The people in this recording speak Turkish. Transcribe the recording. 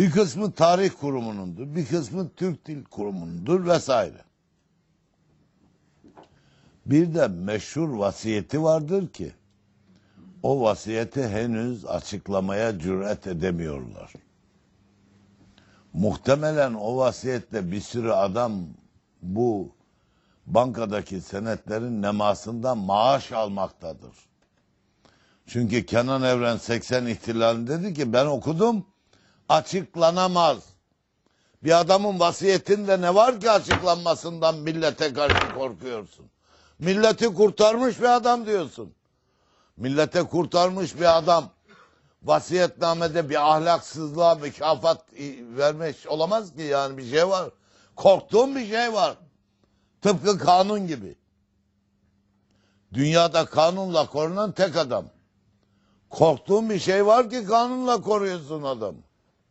Bir kısmı tarih kurumunundur, bir kısmı Türk Dil Kurumu'nundur vesaire. Bir de meşhur vasiyeti vardır ki o vasiyeti henüz açıklamaya cüret edemiyorlar. Muhtemelen o vasiyetle bir sürü adam bu bankadaki senetlerin nemasından maaş almaktadır. Çünkü Kenan Evren 80 ihtilalinde dedi ki ben okudum açıklanamaz. Bir adamın vasiyetinde ne var ki açıklanmasından millete karşı korkuyorsun? Milleti kurtarmış bir adam diyorsun. Millete kurtarmış bir adam vasiyetnamede bir ahlaksızlığa mükafat vermiş olamaz ki yani bir şey var. Korktuğum bir şey var. Tıpkı kanun gibi. Dünyada kanunla korunan tek adam. Korktuğun bir şey var ki kanunla koruyorsun adam.